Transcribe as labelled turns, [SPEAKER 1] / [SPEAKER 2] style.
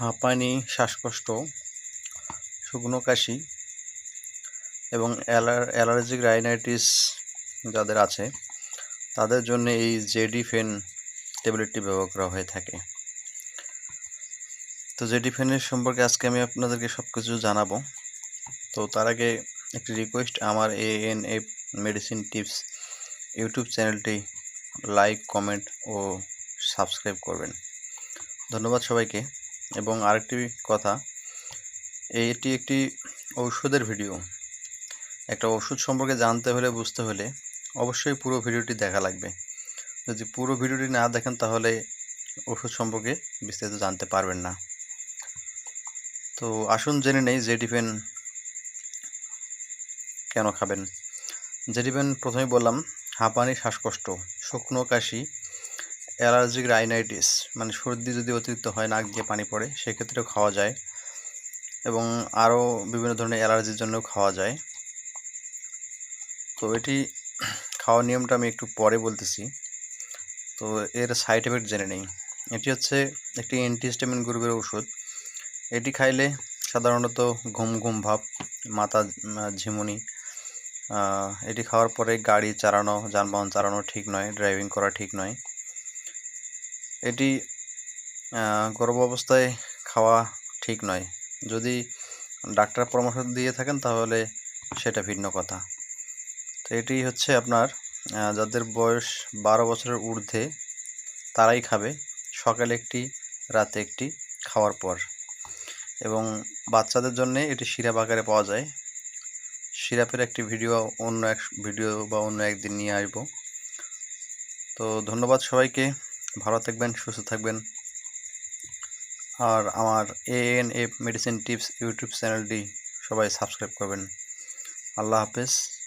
[SPEAKER 1] হাঁপানি, শ্বাসকষ্ট, শুকনো কাশি এবং অ্যালার, অ্যালার্জিক রাইনাইটিস যাদের আছে, তাদের জন্য এই জেডি জেডিফেন ট্যাবলেটটি ব্যবহার করা হয়ে থাকে। তো জেডিফেনের সম্পর্কে আজকে আমি আপনাদেরকে সব কিছু জানাব। তো তার আগে একটি রিকোয়েস্ট আমার A N F medicine tips YouTube চ্যানেলটি লাইক কমেন্ট ও সাবস্ক্রাইব করবেন। ধন্যবাদ সবাইকে। এবং আরেকটি কথা এটি একটি ঔষধের ভিডিও। একটা ওষুধ সম্পর্কে জানতে হলে, বুঝতে হলে অবশ্যই পুরো ভিডিওটি দেখা লাগবে। যদি পুরো ভিডিওটি না দেখেন, তাহলে ওষুধ সম্পর্কে বিস্তারিত জানতে পারবেন না। তো আসুন জেনে নেই জেডিফেন কেন খাবেন? জেডিফেন প্রথমেই বললাম, হাঁপানি, শ্বাসকষ্ট, শুকনো কাশি অ্যালার্জিক রাইনাইটিস মানে সর্দি যদি অতিরিক্ত হয়, নাক দিয়ে পানি পড়ে, সেক্ষেত্রেও খাওয়া যায়। এবং আরও বিভিন্ন ধরনের অ্যালার্জির জন্যও খাওয়া যায়। তো এটি খাওয়ার নিয়মটা আমি একটু পরে বলতেছি। তো এর সাইড এফেক্ট জেনে নেই। এটি হচ্ছে একটি অ্যান্টিহিস্টামিন গ্রুপের ওষুধ। এটি খাইলে সাধারণত ঘুম ঘুম ভাব, মাথা ঝিমুনি এটি খাওয়ার পরে গাড়ি চালানো, যানবাহন চালানো ঠিক নয় ড্রাইভিং করা ঠিক নয়। এটি গর্ভ অবস্থায় খাওয়া ঠিক নয়। যদি ডাক্তার পরামর্শ দিয়ে থাকেন, তাহলে সেটা ভিন্ন কথা। তো এটি হচ্ছে আপনার যাদের বয়স বারো বছরের ঊর্ধ্বে, তারাই খাবে। সকালে একটি, রাতে একটি খাওয়ার পর। এবং বাচ্চাদের জন্য এটি সিরাপ আকারে পাওয়া যায়। সিরাপের একটি ভিডিও, অন্য এক ভিডিও বা অন্য একদিন নিয়ে আসব। তো ধন্যবাদ সবাইকে। ভালো থাকবেন, সুস্থ থাকবেন। আর আমার A N F medicine tips YouTube চ্যানেলটি সবাই সাবস্ক্রাইব করবেন। আল্লাহ হাফেজ।